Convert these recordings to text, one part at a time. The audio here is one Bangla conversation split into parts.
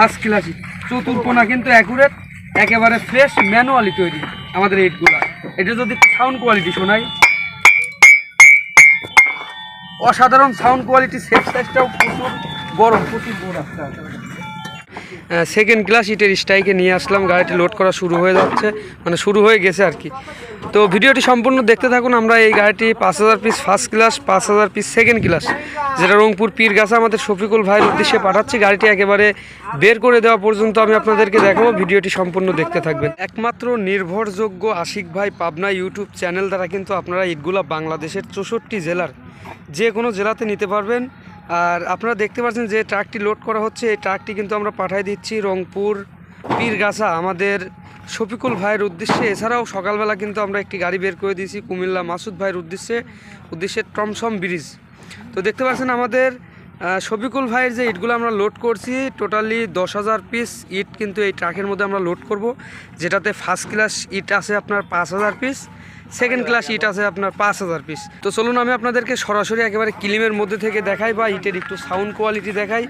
ফার্স্ট ক্লাসিক ইট চতুর্কোনা কিন্তু অ্যাকুরেট একেবারে ফ্রেশ ম্যানুয়ালি তৈরি আমাদের এইটগুলো। এটা যদি সাউন্ড কোয়ালিটি শোনাই। অসাধারণ সাউন্ড কোয়ালিটি সেফ সাইজটাও প্রচুর বড় প্রচুর বড় একটা সেকেন্ড ক্লাস ইটের স্ট্রাইকে নিয়ে আসলাম, গাড়িটি লোড করা শুরু হয়ে যাচ্ছে মানে শুরু হয়ে গেছে আর কি। তো ভিডিওটি সম্পূর্ণ দেখতে থাকুন, আমরা এই গাড়িটি পাঁচ হাজার পিস ফার্স্ট ক্লাস পাঁচ হাজার পিস সেকেন্ড ক্লাস যেটা রংপুর পীরগাছা আমাদের শফিকুল ভাইয়ের উদ্দেশ্যে পাঠাচ্ছি। গাড়িটি একেবারে বের করে দেওয়া পর্যন্ত আমি আপনাদেরকে দেখাবো, ভিডিওটি সম্পূর্ণ দেখতে থাকবেন। একমাত্র নির্ভরযোগ্য আশিক ভাই পাবনা ইউটিউব চ্যানেল দ্বারা কিন্তু আপনারা ইটগুলা বাংলাদেশের চৌষট্টি জেলার যে কোনো জেলাতে নিতে পারবেন। আর আপনারা দেখতে পাচ্ছেন যে ট্রাকটি লোড করা হচ্ছে। এই ট্রাকটি কিন্তু আমরা পাঠিয়ে দিচ্ছি রংপুর পীরগাছা। আমাদের শফিকুল ভাইয়ের উদ্দেশ্যে। এছাড়াও সকালবেলা কিন্তু আমরা একটি গাড়ি বের করে দিয়েছি কুমিল্লা মাসুদ ভাইয়ের উদ্দেশ্যে উদ্দেশ্যে টমসম ব্রিজ। তো দেখতে পাচ্ছেন আমাদের শফিকুল ভাইয়ের যে ইটগুলো আমরা লোড করছি, টোটালি দশ হাজার পিস ইট কিন্তু এই ট্রাকের মধ্যে আমরা লোড করব, যেটাতে ফার্স্ট ক্লাস ইট আছে আপনার পাঁচ হাজার পিস। সেকেন্ড ক্লাস ইট আছে আপনার পাঁচ হাজার পিস তো চলুন আমি আপনাদেরকে সরাসরি একেবারে কিলিমের মধ্যে থেকে দেখাই বা ইটের একটু সাউন্ড কোয়ালিটি দেখাই।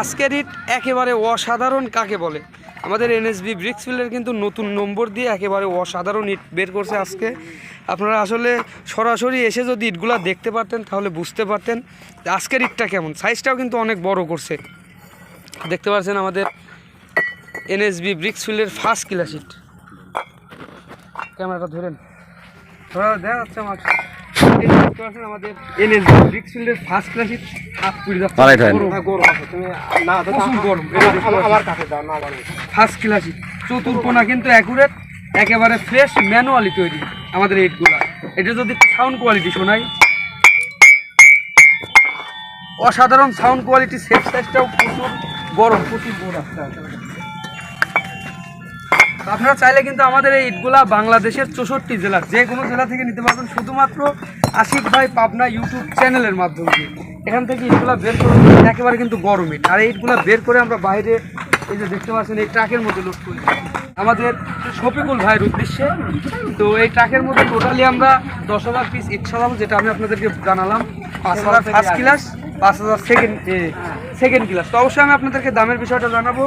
আজকের ইট একেবারে অসাধারণ কাকে বলে? আমাদের এনএসবি ব্রিক্সফিল্ডের কিন্তু নতুন নম্বর দিয়ে একেবারে অসাধারণ ইট বের করছে আজকে। আপনারা আসলে সরাসরি এসে যদি ইটগুলা দেখতে পারতেন, তাহলে বুঝতে পারতেন আজকের ইটটা কেমন। সাইজটাও কিন্তু অনেক বড় করছে। দেখতে পাচ্ছেন আমাদের এনএসবি ব্রিক্সফিল্ডের ফার্স্ট ক্লাস ইট ক্যামেরাটা ধরেন। ধরা দেখা যাচ্ছে আমার এই দেখতে পাচ্ছেন আমাদের এনএসবি ব্রিক্সফিল্ডের ফার্স্ট ক্লাস হাত পুড়ে যাচ্ছে। গরম। গরম আছে। তুমি না প্রচুর গরম। আমার- আমার কাছে দাও না ফার্স্ট ক্লাসই চতুর্কোনা কিন্তু অ্যাকুরেট একেবারে ফ্রেশ ম্যানুয়ালি তৈরি আমাদের এইটগুলা এটা যদি সাউন্ড কোয়ালিটি শোনাই। অসাধারণ সাউন্ড কোয়ালিটি সেফ সাইজটাও প্রচুর গরম প্রচুর একটা আপনারা চাইলে কিন্তু আমাদের এই ইটগুলা বাংলাদেশের চৌষট্টি জেলার যে কোনো জেলা থেকে নিতে পারবেন শুধুমাত্র আশিক ভাই পাবনা ইউটিউব চ্যানেলের মাধ্যমে। এখান থেকে ইটগুলা বের করে একেবারে কিন্তু গরম। ইট আর এই ইটগুলা বের করে আমরা বাইরে এই যে দেখতে পাচ্ছেন এই ট্রাকের মধ্যে লোড করি আমাদের শফিকুল ভাইয়ের উদ্দেশ্যে। তো এই ট্রাকের মধ্যে টোটালি আমরা দশ হাজার পিস ইট সাজাবো যেটা আমি আপনাদেরকে জানালাম। পাঁচ হাজার ফার্স্ট ক্লাস পাঁচ হাজার সেকেন্ড সেকেন্ড ক্লাস তো অবশ্যই আমি আপনাদেরকে দামের বিষয়টা জানাব।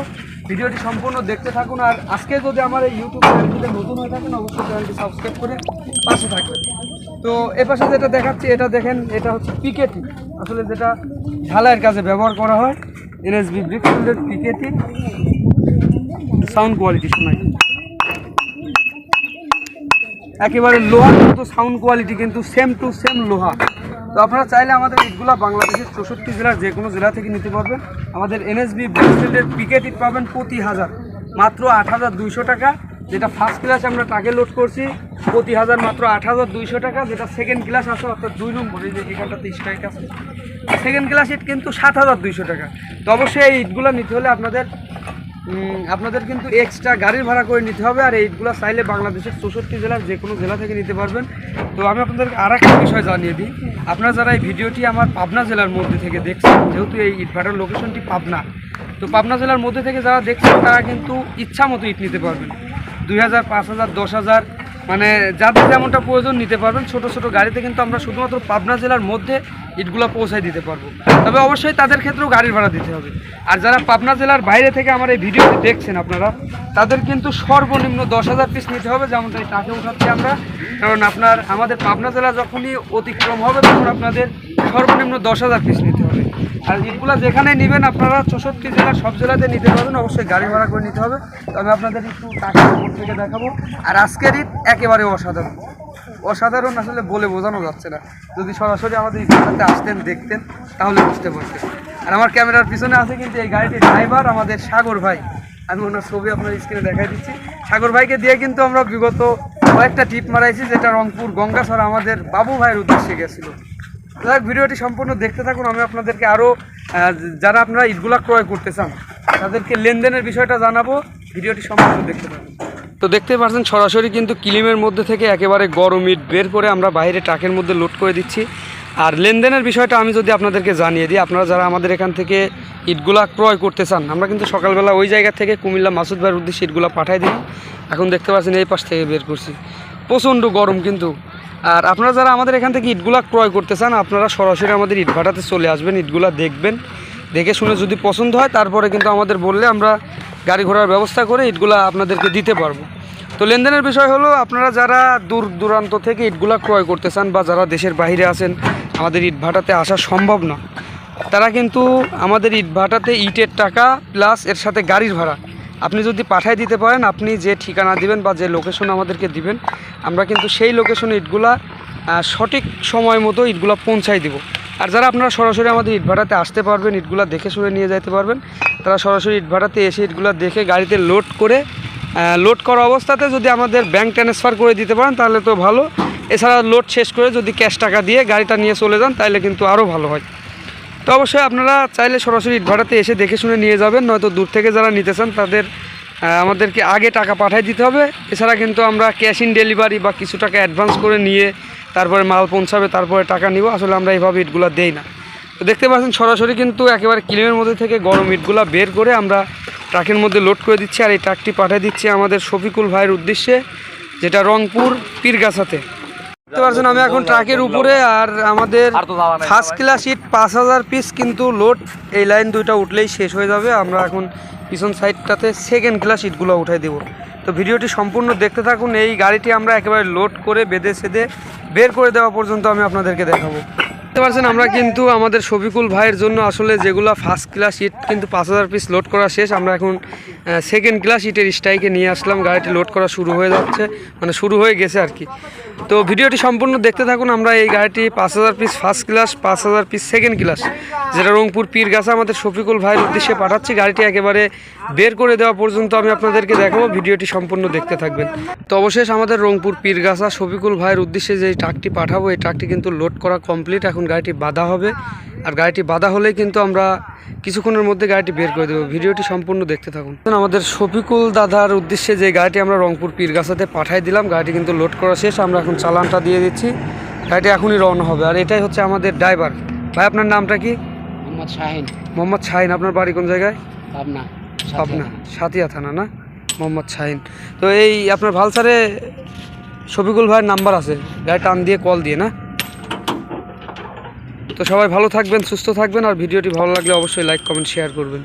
ভিডিওটি সম্পূর্ণ দেখতে থাকুন আর আজকে যদি আমার এই ইউটিউব চ্যানেলটিতে নতুন হয়ে থাকেন, অবশ্যই চ্যানেলটি সাবস্ক্রাইব করে পাশে থাকবেন। তো এ পাশে যেটা দেখাচ্ছি, এটা দেখেন, এটা হচ্ছে পিকেটি আসলে যেটা ঢালাইয়ের কাজে ব্যবহার করা হয় এনএসবি ব্রিকফিল্ডের পিকেটি সাউন্ড কোয়ালিটি শোনাই। একেবারে লোহার মতো সাউন্ড কোয়ালিটি কিন্তু সেম টু সেম লোহা। তো আপনারা চাইলে আমাদের ইটগুলা বাংলাদেশের চৌষট্টি জেলার যে কোনো জেলা থেকে নিতে পারবেন। আমাদের এনএসবি ব্রিকফিল্ডের পিকেট ইট পাবেন প্রতি হাজার। মাত্র আট হাজার দুইশো টাকা, যেটা ফার্স্ট ক্লাস আমরা টাকে লোড করছি। প্রতি হাজার মাত্র আট হাজার দুইশো টাকা, যেটা সেকেন্ড ক্লাস আছে, অর্থাৎ দুই নম্বর, এই যে এখানটাতে স্ট্রাইক আছে। সেকেন্ড ক্লাস ইট কিন্তু সাত হাজার দুইশো টাকা। তো অবশ্যই এই ইটগুলো নিতে হলে আপনাদের আপনাদের কিন্তু এক্সট্রা গাড়ির ভাড়া করে নিতে হবে আর এইগুলো চাইলে বাংলাদেশের চৌষট্টি জেলার যে কোনো জেলা থেকে নিতে পারবেন। তো আমি আপনাদেরকে আর একটা বিষয় জানিয়ে দিই। আপনারা যারা এই ভিডিওটি আমার পাবনা জেলার মধ্যে থেকে দেখছেন, যেহেতু এই ইটভাটার লোকেশনটি পাবনা, তো পাবনা জেলার মধ্যে থেকে যারা দেখছেন, তারা কিন্তু ইচ্ছা মতো ইট নিতে পারবেন। দুই হাজার, পাঁচ হাজার, দশ হাজার মানে যাদের যেমনটা প্রয়োজন নিতে পারবেন, ছোট ছোট গাড়িতে কিন্তু আমরা শুধুমাত্র পাবনা জেলার মধ্যে ইটগুলো পৌঁছায় দিতে পারব। তবে অবশ্যই তাদের ক্ষেত্রেও গাড়ির ভাড়া দিতে হবে। আর যারা পাবনা জেলার বাইরে থেকে আমার এই ভিডিওটি দেখছেন আপনারা, তাদের কিন্তু সর্বনিম্ন দশ হাজার পিস নিতে হবে, যেমনটা এই টাকে উঠাচ্ছি আমরা। কারণ আপনার, আমাদের পাবনা জেলা যখনই অতিক্রম হবে, তখন আপনাদের সর্বনিম্ন দশ হাজার পিস নিতে হবে। আর ইটগুলো যেখানে নেবেন আপনারা চৌষট্টি জেলার সব জেলাতে নিতে পারবেন। অবশ্যই গাড়ি ভাড়া করে নিতে হবে। তবে আপনাদের একটু টাকা উপর থেকে দেখাবো। আর আজকের ঈদ একেবারে অসাধারণ। অসাধারণ আসলে বলে বোঝানো যাচ্ছে না। যদি সরাসরি আমাদের ইটভাটাতে আসতেন, দেখতেন, তাহলে বুঝতে পারতেন। আর আমার ক্যামেরার পিছনে আছে কিন্তু এই গাড়িটির ড্রাইভার আমাদের সাগর ভাই। আমি ওনার ছবি আপনার স্ক্রিনে দেখাই দিচ্ছি। সাগর ভাইকে দিয়ে কিন্তু আমরা বিগত কয়েকটা টিপ মারাইছি, যেটা রংপুর গঙ্গাসর আমাদের বাবু ভাইয়ের উদ্দেশ্যে গেছিল। যাক, ভিডিওটি সম্পূর্ণ দেখতে থাকুন। আমি আপনাদেরকে আরও যারা আপনারা ইটগুলা ক্রয় করতে চান, তাদেরকে লেনদেনের বিষয়টা জানাব। ভিডিওটি সম্পূর্ণ দেখতে পাবেন তো দেখতে পাচ্ছেন, সরাসরি কিন্তু কিলিমের মধ্যে থেকে একেবারে গরম ইট বের করে আমরা বাইরে ট্রাকের মধ্যে লোড করে দিচ্ছি। আর লেনদেনের বিষয়টা আমি যদি আপনাদেরকে জানিয়ে দিই, আপনারা যারা আমাদের এখান থেকে ইটগুলা ক্রয় করতে চান, আমরা কিন্তু সকালবেলা ওই জায়গা থেকে কুমিল্লা মাসুদ ভাইয়ের উদ্দেশ্যে ইটগুলা পাঠিয়ে দিই এখন দেখতে পাচ্ছেন এই পাশ থেকে বের করছি। প্রচণ্ড গরম কিন্তু। আর আপনারা যারা আমাদের এখান থেকে ইটগুলা ক্রয় করতে চান, আপনারা সরাসরি আমাদের ইটভাটাতে চলে আসবেন, ইটগুলা দেখবেন। দেখে শুনে যদি পছন্দ হয়, তারপরে কিন্তু আমাদের বললে আমরা গাড়ি ঘোড়ার ব্যবস্থা করে ইটগুলা আপনাদেরকে দিতে পারব। তো লেনদেনের বিষয় হলো, আপনারা যারা দূর দূরান্ত থেকে ইটগুলা ক্রয় করতে চান বা যারা দেশের বাইরে আছেন, আমাদের ইট ভাটাতে আসা সম্ভব না। তারা কিন্তু আমাদের ইট ভাটাতে ইটের টাকা প্লাস এর সাথে গাড়ির ভাড়া আপনি যদি পাঠায় দিতে পারেন, আপনি যে ঠিকানা দিবেন বা যে লোকেশন আমাদেরকে দিবেন, আমরা কিন্তু সেই লোকেশনে ইটগুলা সঠিক সময় মতো ইটগুলা পৌঁছাই দিব। আর যারা আপনারা সরাসরি আমাদের ইট ভাটাতে আসতে পারবেন, ইটগুলা দেখে শুনে নিয়ে যেতে পারবেন, তারা সরাসরি ইট ভাটাতে এসে ইটগুলা দেখে গাড়িতে লোড করে লোড করা অবস্থাতে যদি আমাদের ব্যাংক ট্রান্সফার করে দিতে পারেন, তাহলে তো ভালো। এছাড়া লোড শেষ করে যদি ক্যাশ টাকা দিয়ে গাড়িটা নিয়ে চলে যান, তাহলে কিন্তু আরও ভালো হয়। তো অবশ্যই আপনারা চাইলে সরাসরি ইট ভাড়াতে এসে দেখে শুনে নিয়ে যাবেন, নয়তো দূর থেকে যারা নিতে চান তাদের আমাদেরকে আগে টাকা পাঠিয়ে দিতে হবে। এছাড়া কিন্তু আমরা ক্যাশ ইন ডেলিভারি বা কিছু টাকা অ্যাডভান্স করে নিয়ে তারপরে মাল পৌঁছাবে, তারপরে টাকা নিব। আসলে আমরা এইভাবে ইটগুলো দেই না। তো দেখতে পাচ্ছেন, সরাসরি কিন্তু একেবারে ক্লিমের মধ্যে থেকে গরম ইটগুলো বের করে আমরা ট্রাকের মধ্যে লোড করে দিচ্ছি। আর এই ট্রাকটি পাঠিয়ে দিচ্ছি আমাদের শফিকুল ভাইয়ের উদ্দেশ্যে, যেটা রংপুর পীরগাছাতে। দেখতে পাচ্ছেন আমি এখন ট্রাকের উপরে আর আমাদের ফার্স্ট ক্লাস ইট পাঁচ হাজার পিস কিন্তু লোড এই লাইন দুইটা উঠলেই শেষ হয়ে যাবে। আমরা এখন পিছন সাইডটাতে সেকেন্ড ক্লাস ইটগুলো উঠাই দেব। তো ভিডিওটি সম্পূর্ণ দেখতে থাকুন এই গাড়িটি আমরা একেবারে লোড করে বেঁধে সেঁধে বের করে দেওয়া পর্যন্ত আমি আপনাদেরকে দেখাবো। দেখতে পাচ্ছেন আমরা কিন্তু আমাদের শফিকুল ভাইয়ের জন্য আসলে যেগুলো ফার্স্ট ক্লাস ইট কিন্তু পাঁচ হাজার পিস লোড করা শেষ। আমরা এখন সেকেন্ড ক্লাস ইটের স্ট্রাইকে নিয়ে আসলাম। গাড়িটি লোড করা শুরু হয়ে যাচ্ছে মানে শুরু হয়ে গেছে আর কি। তো ভিডিওটি সম্পূর্ণ দেখতে থাকুন। আমরা এই গাড়িটি পাঁচ হাজার পিস ফার্স্ট ক্লাস পাঁচ হাজার পিস সেকেন্ড ক্লাস যেটা রংপুর পীরগাছা আমাদের শফিকুল ভাইয়ের উদ্দেশ্যে পাঠাচ্ছি। গাড়িটি একেবারে বের করে দেওয়া পর্যন্ত আমি আপনাদেরকে দেখাবো ভিডিওটি সম্পূর্ণ দেখতে থাকবেন। তো অবশেষ আমাদের রংপুর পীরগাছা শফিকুল ভাইয়ের উদ্দেশ্যে যে ট্রাকটি পাঠাবো এই ট্রাকটি কিন্তু লোড করা কমপ্লিট এখন গাড়িটি বাধা হবে। আর গাড়িটি বাধা হলেই কিন্তু আমরা কিছুক্ষণের মধ্যে গাড়িটি বের করে দেবো। ভিডিওটি সম্পূর্ণ দেখতে থাকুন। আমাদের শফিকুল দাদার উদ্দেশ্যে যে গাড়িটি আমরা রংপুর পীরগাছাতে পাঠাই দিলাম গাড়িটি কিন্তু লোড করা শেষ আমরা এখন চালানটা দিয়ে দিচ্ছি। গাড়িটি এখনই রওনা হবে। আর এটাই হচ্ছে আমাদের ড্রাইভার। ভাই আপনার নামটা কি? মোহাম্মদ শাহিন। মোহাম্মদ শাহিন আপনার বাড়ি কোন জায়গায়? পাবনা। পাবনা সাতিয়া থানা না? মোহাম্মদ শাহিন। তো এই আপনার ভালসারে শফিকুল ভাইয়ের নাম্বার আছে। গায়ে টান দিয়ে কল দিয়ে না? তো সবাই ভালো থাকবেন সুস্থ থাকবেন আর ভিডিওটি ভালো লাগলে অবশ্যই লাইক কমেন্ট শেয়ার করবেন।